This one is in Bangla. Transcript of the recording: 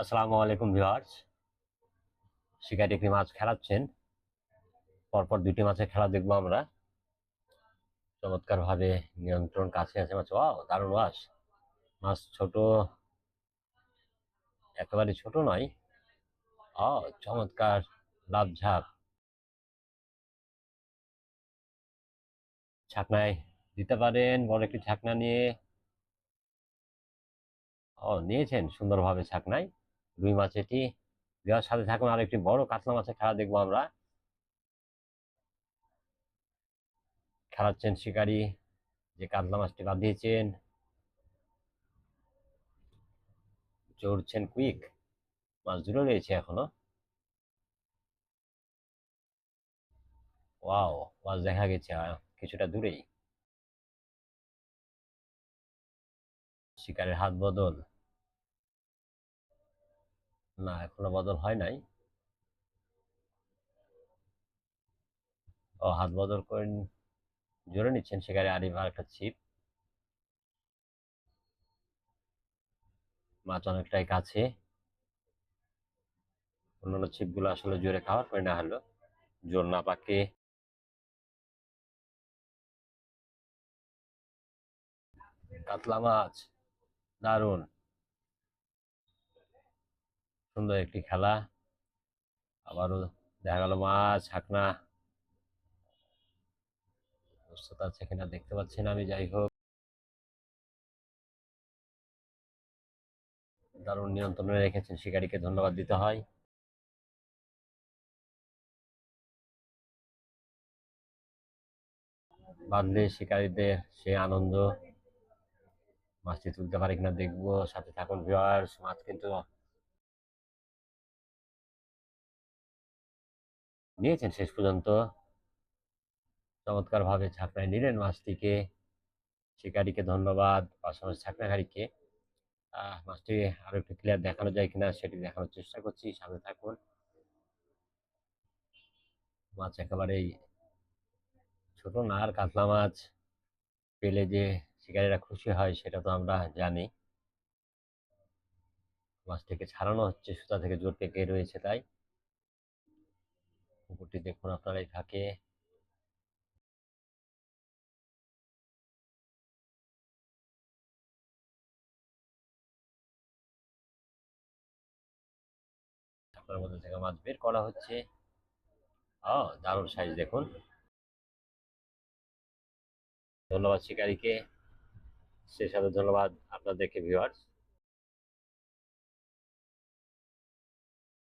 আসসালামু আলাইকুম ভিউয়ার্স শিকার একটি মাছ খেলাচ্ছেন। পরপর দুটি মাছের খেলা দেখব আমরা। চমৎকারভাবে নিয়ন্ত্রণ কাছে আছে মাছ ও দারুণ মাছ মাছ ছোট, একেবারে ছোট নয়। ও চমৎকার লাভ ঝাঁক ছাকনায় দিতে পারেন, বড় একটি ছাকনা নিয়ে। ও নিয়েছেন সুন্দরভাবে ছাকনায়। রুই মাছ এটি। দেওয়ার সাথে থাকুন, আর একটি বড় কাতলা মাছের খেলা দেখব আমরা। খেলাচ্ছেন শিকারি, যে কাতলা মাছটি বাঁধিয়েছেন চড়ছেন কুইক। মাছ দূরে রয়েছে এখনও। ওয়াও, মাছ দেখা গেছে কিছুটা দূরেই। শিকারের হাত বদল। না, এখনও বদল হয় নাই। ও, হাত বদল করে জোরে নিচ্ছেন সেখানে আরিফ আর একটা ছিপ। মাছ অনেকটাই কাছে। অন্যান্য ছিপগুলো আসলে জোরে খাওয়ার পরে না হলো। জোর না পাকে। কাতলা মাছ, দারুণ। সুন্দর একটি খেলা। আবারও দেখা গেল মাছ, হাকনা। সুস্থতা আছে কিনা দেখতে পাচ্ছি না আমি, যাই হোক। দারুণ নিয়ন্ত্রণে রেখেছেন শিকারীকে ধন্যবাদ দিতে হয়। বাঁধলে শিকারীদের সে আনন্দ। মাছটি তুলতে পারে কিনা দেখব। সাথে থাকুন ভিউয়ার্স মাছ কিন্তু নিয়েছেন শেষ পর্যন্ত। চমৎকার ভাবে ছাকনায় নিলেন মাছটিকে। শিকারীকে ধন্যবাদ, পাশাপাশি ছাকনাঘারিকে মাছটি আরও একটু ক্লিয়ার দেখানো যায় কিনা সেটি দেখানোর চেষ্টা করছি, সামনে থাকুন। মাছ একেবারেই ছোট না আর কাতলা মাছ। পেলে যে শিকারীরা খুশি হয় সেটা তো আমরা জানি। মাছটিকে ছাড়ানো হচ্ছে, সুতা থেকে জোর পেকে রয়েছে তাই। পুকুরটি দেখুন, আপনারা ফাঁকে আপনার মধ্যে থেকে মাছ বের করা হচ্ছে। ও দারুণ সাইজ, দেখুন। ধন্যবাদ শিকারীকে। সে সাথে ধন্যবাদ আপনাদেরকে ভিউয়ার্স